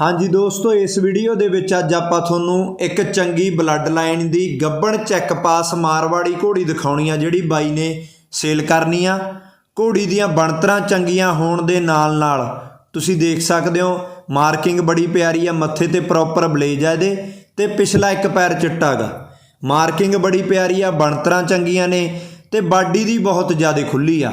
ਹਾਂਜੀ ਦੋਸਤੋ, ਇਸ ਵੀਡੀਓ ਦੇ ਵਿੱਚ ਅੱਜ ਆਪਾਂ ਤੁਹਾਨੂੰ ਇੱਕ ਚੰਗੀ ਬਲੱਡ ਲਾਈਨ ਦੀ ਗੱਬਣ ਚੈੱਕ ਪਾਸ ਮਾਰਵਾੜੀ ਘੋੜੀ ਦਿਖਾਉਣੀ ਆ, ਜਿਹੜੀ ਬਾਈ ਨੇ ਸੇਲ ਕਰਨੀ ਆ। ਘੋੜੀ ਦੀਆਂ ਬਣਤਰਾਂ ਚੰਗੀਆਂ ਹੋਣ ਦੇ ਨਾਲ ਨਾਲ ਤੁਸੀਂ ਦੇਖ ਸਕਦੇ ਹੋ, ਮਾਰਕਿੰਗ ਬੜੀ ਪਿਆਰੀ ਆ, ਮੱਥੇ ਤੇ ਪ੍ਰੋਪਰ ਬਲੇਜ ਆ ਇਹਦੇ ਤੇ ਪਿਛਲਾ ਇੱਕ ਪੈਰ ਚਿੱਟਾ ਗਾ। ਮਾਰਕਿੰਗ ਬੜੀ ਪਿਆਰੀ ਆ, ਬਣਤਰਾਂ ਚੰਗੀਆਂ ਨੇ ਤੇ ਬਾਡੀ ਦੀ ਬਹੁਤ ਜ਼ਿਆਦਾ ਖੁੱਲੀ ਆ।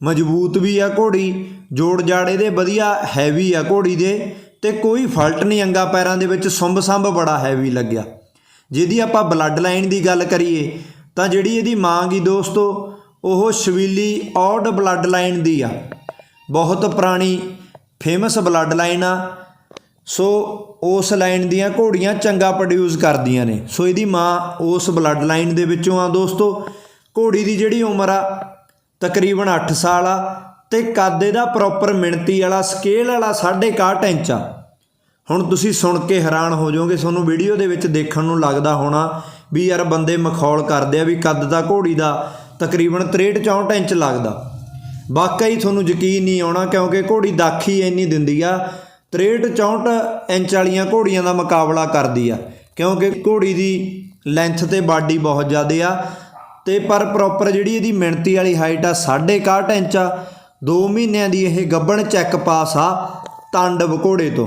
ਮਜ਼ਬੂਤ ਵੀ ਆ ਘੋੜੀ ਜੋੜ ਜਾੜੇ ਦੇ ਵਧੀਆ ਹੈਵੀ ਆ ਘੋੜੀ ਦੇ। ਤੇ ਕੋਈ ਫਲਟ ਨਹੀਂ ਅੰਗਾ ਪੈਰਾਂ ਦੇ ਵਿੱਚ ਸੁੰਬ ਸੰਭ ਬੜਾ ਹੈਵੀ ਲੱਗਿਆ। ਜਿਹਦੀ ਆਪਾਂ ਬਲੱਡ ਲਾਈਨ ਦੀ ਗੱਲ ਕਰੀਏ, ਤਾਂ ਜਿਹੜੀ ਇਹਦੀ ਮਾਂ ਗਈ ਦੋਸਤੋ, ਉਹ ਸ਼ਵੀਲੀ ਔਡ ਬਲੱਡ ਲਾਈਨ ਦੀ ਆ। ਬਹੁਤ ਪੁਰਾਣੀ ਫੇਮਸ ਬਲੱਡ ਲਾਈਨ ਆ। ਸੋ ਉਸ ਲਾਈਨ ਦੀਆਂ ਘੋੜੀਆਂ ਚੰਗਾ ਪ੍ਰੋਡਿਊਸ ਕਰਦੀਆਂ ਨੇ। ਸੋ ਇਹਦੀ ਮਾਂ ਉਸ ਬਲੱਡ ਲਾਈਨ ਦੇ ਵਿੱਚੋਂ ਆ ਦੋਸਤੋ। ਘੋੜੀ ਦੀ ਜਿਹੜੀ ਉਮਰ ਆ, ਤਕਰੀਬਨ 8 ਸਾਲ ਆ, ਤੇ ਕੱਦ ਇਹਦਾ ਪ੍ਰੋਪਰ ਮਿਣਤੀ ਵਾਲਾ ਸਕੇਲ ਵਾਲਾ 61 ਇੰਚ ਆ। ਹੁਣ ਤੁਸੀਂ ਸੁਣ ਕੇ ਹੈਰਾਨ ਹੋ ਜਾਓਗੇ, ਤੁਹਾਨੂੰ ਵੀਡੀਓ ਦੇ ਵਿੱਚ ਦੇਖਣ ਨੂੰ ਲੱਗਦਾ ਹੋਣਾ ਵੀ ਯਾਰ ਬੰਦੇ ਮਖੌਲ ਕਰਦੇ ਆ ਵੀ ਕੱਦ ਦਾ ਘੋੜੀ ਦਾ ਤਕਰੀਬਨ 63 64 ਇੰਚ ਲੱਗਦਾ। ਵਾਕਈ ਤੁਹਾਨੂੰ ਯਕੀਨ ਨਹੀਂ ਆਉਣਾ ਕਿਉਂਕਿ ਘੋੜੀ ਦਾਖੀ ਇੰਨੀ ਦਿੰਦੀ ਆ 63 64 ਇੰਚ ਵਾਲੀਆਂ ਘੋੜੀਆਂ ਦਾ ਮੁਕਾਬਲਾ ਕਰਦੀ ਆ। ਕਿਉਂਕਿ ਘੋੜੀ ਦੀ ਲੈਂਥ ਤੇ ਬਾਡੀ ਬਹੁਤ ਜ਼ਿਆਦੇ ਆ ਤੇ ਪਰ ਪ੍ਰੋਪਰ ਜਿਹੜੀ ਇਹਦੀ ਮਿਣਤੀ ਵਾਲੀ ਹਾਈਟ ਆ 61 ਇੰਚ ਆ 2 ਮਹੀਨਿਆਂ ਦੀ ਇਹ ਗੱਬਣ ਚੈੱਕ ਪਾਸ ਆ, ਤਾਂਡਵ ਘੋੜੇ ਤੋਂ।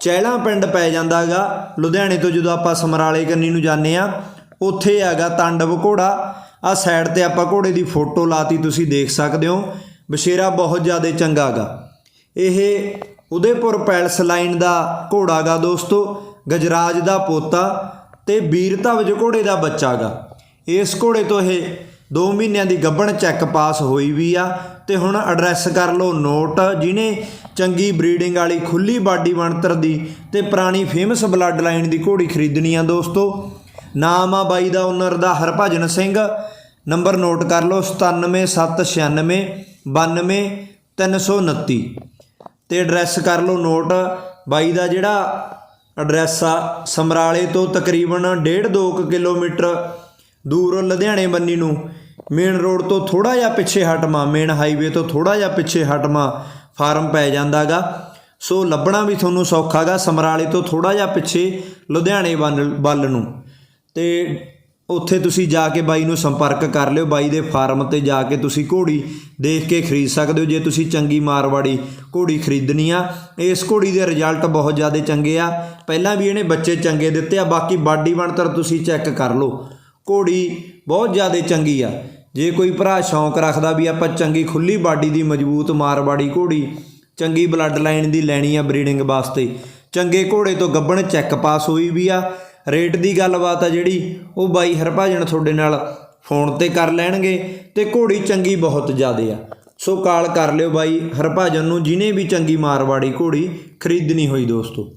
ਚਹਿਲਾ ਪਿੰਡ ਪੈ ਜਾਂਦਾਗਾ। ਲੁਧਿਆਣੇ ਤੋਂ ਜਦੋਂ ਆਪਾਂ ਸਮਰਾਲੇ ਕੰਨੀ ਨੂੰ ਜਾਂਦੇ ਆ ਉੱਥੇ ਹੈਗਾ ਤਾਂਡਵ ਘੋੜਾ। ਆ ਸਾਈਡ ਤੇ ਆਪਾਂ ਘੋੜੇ ਦੀ ਫੋਟੋ ਲਾਤੀ, ਤੁਸੀਂ ਦੇਖ ਸਕਦੇ ਹੋ। ਬਸ਼ੇਰਾ ਬਹੁਤ ਜ਼ਿਆਦਾ ਚੰਗਾਗਾ। ਇਹ ਉਦੇਪੁਰ ਪੈਲਸ ਲਾਈਨ ਦਾ ਘੋੜਾਗਾ ਦੋਸਤੋ, ਗਜਰਾਜ ਦਾ ਪੋਤਾ ਤੇ ਵੀਰ ਧਵਜ ਘੋੜੇ ਦਾ ਬੱਚਾਗਾ। ਇਸ ਘੋੜੇ ਤੋਂ ਇਹ 2 ਮਹੀਨਿਆਂ ਦੀ ਗੱਬਣ ਚੈੱਕ ਪਾਸ ਹੋਈ ਵੀ ਆ, ਤੇ ਹੁਣ ਐਡਰੈਸ ਕਰ ਲਓ ਨੋਟ ਜਿਹਨੇ ਚੰਗੀ ਬਰੀਡਿੰਗ ਵਾਲੀ ਖੁੱਲੀ ਬਾਡੀ ਬਣਤਰ ਦੀ ਤੇ ਪੁਰਾਣੀ ਫੇਮਸ ਬਲੱਡ ਲਾਈਨ ਦੀ ਘੋੜੀ ਖਰੀਦਣੀ ਆ ਦੋਸਤੋ। ਨਾਮ ਆ ਬਾਈ ਦਾ ਓਨਰ ਦਾ, ਹਰਭਜਨ ਸਿੰਘ। ਨੰਬਰ ਨੋਟ ਕਰ ਲਓ 97796 92329 ਤੇ ਐਡਰੈਸ ਕਰ ਲਓ ਨੋਟ ਬਾਈ ਦਾ ਜਿਹੜਾ ਐਡਰੈਸ ਆ ਸਮਰਾਲੇ ਤੋਂ ਤਕਰੀਬਨ 1.5 2 ਕਿਲੋਮੀਟਰ ਦੂਰ ਲੁਧਿਆਣੇ ਬੰਨੀ ਨੂੰ। ਮੇਨ ਰੋਡ ਤੋਂ ਥੋੜਾ ਜਿਹਾ ਪਿੱਛੇ ਹਟਮਾ ਮੇਨ ਹਾਈਵੇ ਤੋਂ ਥੋੜਾ ਜਿਹਾ ਪਿੱਛੇ ਹਟਮਾ ਫਾਰਮ ਪੈ ਜਾਂਦਾਗਾ। ਸੋ ਲੱਭਣਾ ਵੀ ਤੁਹਾਨੂੰ ਸੌਖਾਗਾ, ਸਮਰਾਲੇ ਤੋਂ ਥੋੜਾ ਜਿਹਾ ਪਿੱਛੇ ਲੁਧਿਆਣੇ ਵੱਲ ਵੱਲ ਨੂੰ। ਤੇ ਉੱਥੇ ਤੁਸੀਂ ਜਾ ਕੇ ਬਾਈ ਨੂੰ ਸੰਪਰਕ ਕਰ ਲਿਓ, ਬਾਈ ਦੇ ਫਾਰਮ ਤੇ ਜਾ ਕੇ ਤੁਸੀਂ ਘੋੜੀ ਦੇਖ ਕੇ ਖਰੀਦ ਸਕਦੇ ਹੋ। ਜੇ ਤੁਸੀਂ ਚੰਗੀ ਮਾਰਵਾੜੀ ਘੋੜੀ ਖਰੀਦਣੀ ਆ, ਇਸ ਘੋੜੀ ਦੇ ਰਿਜ਼ਲਟ ਬਹੁਤ ਜ਼ਿਆਦਾ ਚੰਗੇ ਆ। ਪਹਿਲਾਂ ਵੀ ਇਹਨੇ ਬੱਚੇ ਚੰਗੇ ਦਿੱਤੇ ਆ, ਬਾਕੀ ਬਾਡੀ ਬਣਤਰ ਤੁਸੀਂ ਚੈੱਕ ਕਰ ਲਓ। ਘੋੜੀ ਬਹੁਤ ਜ਼ਿਆਦਾ ਚੰਗੀ ਆ। ਜੇ ਕੋਈ ਭਰਾ ਸ਼ੌਂਕ ਰੱਖਦਾ ਵੀ ਆਪਾਂ ਚੰਗੀ ਖੁੱਲੀ ਬਾਡੀ ਦੀ ਮਜ਼ਬੂਤ ਮਾਰਵਾੜੀ ਘੋੜੀ, ਚੰਗੀ ਬਲੱਡ ਲਾਈਨ ਦੀ ਲੈਣੀ ਆ ਬਰੀਡਿੰਗ ਵਾਸਤੇ, ਚੰਗੇ ਘੋੜੇ ਤੋਂ ਗੱਬਣ ਚੈੱਕ ਪਾਸ ਹੋਈ ਵੀ ਆ। ਰੇਟ ਦੀ ਗੱਲਬਾਤ ਆ ਜਿਹੜੀ, ਉਹ ਬਾਈ ਹਰਭਜਨ ਤੁਹਾਡੇ ਨਾਲ ਫੋਨ ਤੇ ਕਰ ਲੈਣਗੇ ਤੇ ਘੋੜੀ ਚੰਗੀ ਬਹੁਤ ਜ਼ਿਆਦੇ ਆ। ਸੋ ਕਾਲ ਕਰ ਲਿਓ ਬਾਈ ਹਰਭਾਜਨ ਨੂੰ, ਜਿਨੇ ਵੀ ਚੰਗੀ ਮਾਰਵਾੜੀ ਘੋੜੀ ਖਰੀਦਣੀ ਹੋਈ ਦੋਸਤੋ।